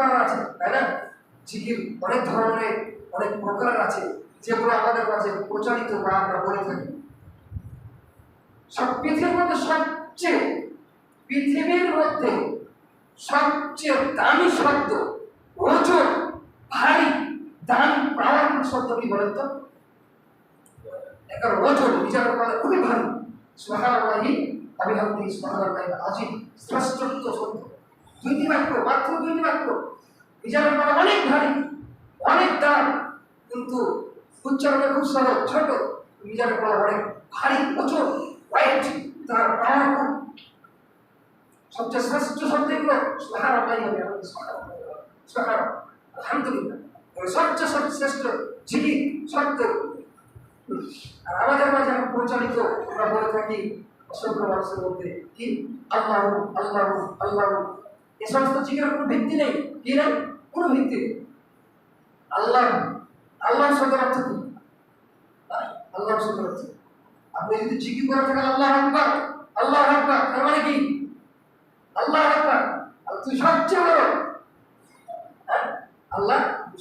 প্রকার আছে, তাই না? জিকির অনেক ধরনের, অনেক প্রকার আছে, যেগুলো আমাদের কাছে প্রচারিত বা আমরা বলে থাকি। সব পৃথিবীর মধ্যে সবচেয়ে, পৃথিবীর মধ্যে সবচেয়ে দামি শব্দ, ওজন, ভারী, দাম পাওয়ার শব্দ কি বলেন তো? ওজন বিচার করা খুবই ভারী সুবহানাল্লাহি অবিহামদি সুবহানাল্লাহি আজিম শ্রেষ্ঠত্ব সত্য দুইটি বাক্য, মাত্র দুইটি বাক্য। বিচার করা অনেক ভারী, অনেক দাম, কিন্তু উচ্চারণে খুব সহজ ছোট। বিচার করা অনেক ভারী ওজন ওয়েট তার পাওয়ার খুব। সবচেয়ে শ্রেষ্ঠ শব্দ এগুলো সুবহানাল্লাহি অবিহামদি সুবহানাল্লাহি সুবহান আলহামদুলিল্লাহ। সবচেয়ে সব শ্রেষ্ঠ জিকির শব্দ আর আমাদের মাঝে প্রচলিত, আমরা বলে থাকি অসংখ্য মানুষের মধ্যে, কি? আল্লাহ আল্লাহ আল্লাহ। এ সমস্ত জিকিরের কোনো ভিত্তি নেই। কি নেই? কোনো ভিত্তি নেই। আল্লাহ আল্লাহ শব্দের অর্থ কি? হ্যাঁ? আল্লাহ শব্দের অর্থ আপনি যদি জিকির করে থাকেন, আল্লাহ আকবার আল্লাহ আকবার, তার মানে কি? আল্লাহ আকবার তুই সবচেয়ে বড়। হ্যাঁ? আল্লাহ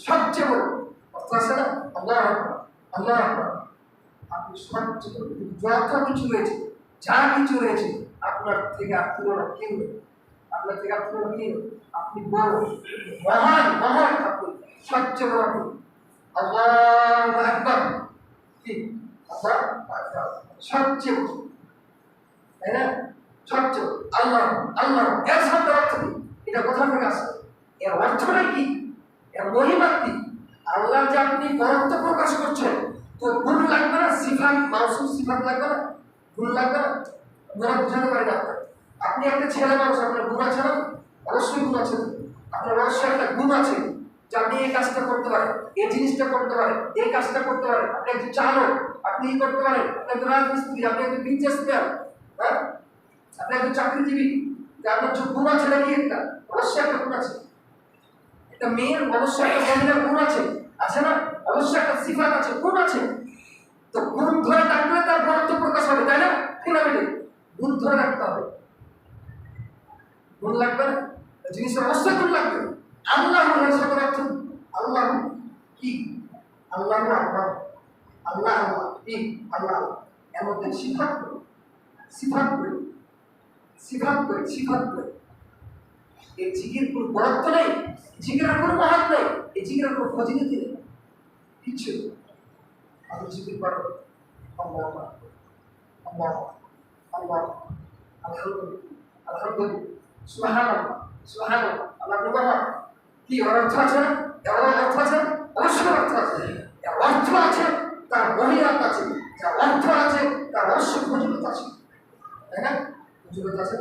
সবচেয়ে বড়। অর্থ আছে না? আল্লাহ আকবার আল্লাহ আকবার। আপনি সবচেয়ে বড়। যত কিছু রয়েছে, যা কিছু রয়েছে, আপনার থেকে আর কেউ নেই আপনার থেকে আর তুলনা আপনি বড়। মহান মহান। আপনি বড় আপনি আল্লাহ আকবার। কি? আকবার। তাই না? সবচেয়ে আল্লাহ আল্লাহ। এর শব্দের অর্থ এটা কোথা থেকে আসে? এর অর্থটা কি? এর মহিমা কি? আল্লাহ যে আপনি বরত্ব প্রকাশ করছেন, তো গুণ লাগবে না? সিফাত, মাউসুম সিফাত লাগবে না? গুণ লাগবে না? না আপনার। আপনি একটা ছেলে মানুষ, আপনার গুণ আছে না? অবশ্যই গুণ আছে। আপনার অবশ্যই একটা গুণ আছে যে আপনি এই কাজটা করতে পারেন, এই জিনিসটা করতে পারেন, এই কাজটা করতে পারেন। আপনি একজন চালক, আপনি এই করতে পারেন। আপনি একজন রাজমিস্ত্রি, আপনি একজন বিজনেসম্যান হ্যাঁ? আপনি একজন চাকরিজীবী। যে আপনার যে গুণ আছে নাকি একটা? অবশ্যই একটা গুণ আছে। একটা মেয়ের অবশ্যই একটা মহিলার গুণ আছে। আছে না? অবশ্যই একটা সিফাত আছে গুণ আছে। তো গুণ ধরে রাখলে তার বরত্ব প্রকাশ হবে, তাই না? ঠিক না বেটে গুণ ধরে রাখতে হবে। গুণ লাগবে? না জিনিসের অবশ্যই গুণ লাগবে? আল্লাহ শব্দের অর্থ আল্লাহ কি? আল্লাহ আল্লাহ আল্লাহ আল্লাহ। কি? আল্লাহ মধ্যে সিফাত করে? সিফাত করে। সিফাত করে সিফাত করে। এই জিকির কোনো বরত্ব নেই। জিকিরের কোনো মহাত নেই। এই জিকিরের কোনো ফজিলতি নেই। কিচ্ছু আমি জিকির করো। আল্লাহ আল্লাহ। আল্লাহ আলহামদুলিল্লাহ আলহামদুলিল্লাহ সুবহানাল্লাহ সুবহানাল্লাহ। আল্লাহ মহান কি অর্থ আছে? এর অর্থ আছে? অবশ্যই অর্থ আছে। এর অর্থ আছে, তার মহিলাত আছে। যার অর্থ আছে, তার অবশ্যই ফজিলত আছে। তাই না? ফজিলত আছে।